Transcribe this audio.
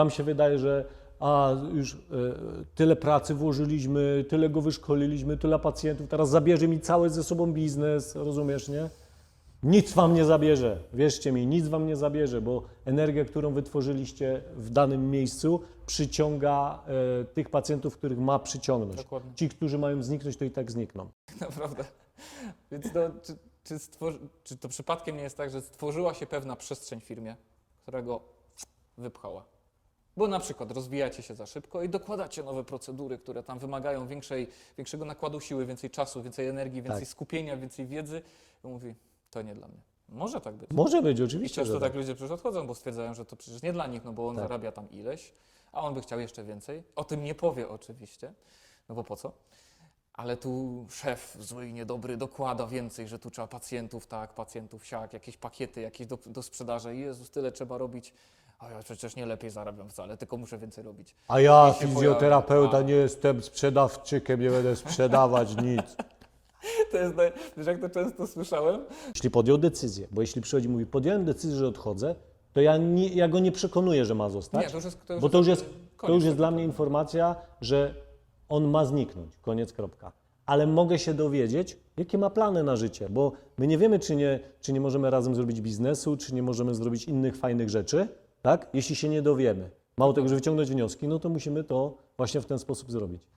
Nam się wydaje, że a już e, tyle pracy włożyliśmy, tyle go wyszkoliliśmy, tyle pacjentów, teraz zabierze mi cały ze sobą biznes, rozumiesz, nie? Nic wam nie zabierze, wierzcie mi, nic wam nie zabierze, bo energia, którą wytworzyliście w danym miejscu, przyciąga e, tych pacjentów, których ma przyciągnąć. Dokładnie. Ci, którzy mają zniknąć, to i tak znikną. Naprawdę. Więc no, czy, czy, stworzy, czy to przypadkiem nie jest tak, że stworzyła się pewna przestrzeń w firmie, która go wypchała? Bo na przykład rozwijacie się za szybko i dokładacie nowe procedury, które tam wymagają większej, większego nakładu siły, więcej czasu, więcej energii, więcej Tak. skupienia, więcej wiedzy. I mówi, to nie dla mnie. Może tak być. Może być, I oczywiście, często że tak tak. ludzie przecież odchodzą, bo stwierdzają, że to przecież nie dla nich, no bo on Tak. zarabia tam ileś, a on by chciał jeszcze więcej. O tym nie powie oczywiście, no bo po co? Ale tu szef zły i niedobry dokłada więcej, że tu trzeba pacjentów tak, pacjentów siak, jakieś pakiety, jakieś do, do sprzedaży. Jezus, tyle trzeba robić. A ja przecież nie lepiej zarabiam wcale, tylko muszę więcej robić. A ja, I się fizjoterapeuta, pojawia. nie jestem sprzedawczykiem, nie będę sprzedawać nic. To jest, naj- wiesz jak to często słyszałem? Jeśli podjął decyzję, bo jeśli przychodzi i mówi, podjąłem decyzję, że odchodzę, to ja, nie, ja go nie przekonuję, że ma zostać, Nie, to już jest, to już bo to już jest, to koniec już jest dla mnie informacja, że on ma zniknąć, koniec, kropka. Ale mogę się dowiedzieć, jakie ma plany na życie, bo my nie wiemy, czy nie, czy nie możemy razem zrobić biznesu, czy nie możemy zrobić innych fajnych rzeczy, tak? Jeśli się nie dowiemy. Mało tego, że wyciągnąć wnioski, no to musimy to właśnie w ten sposób zrobić.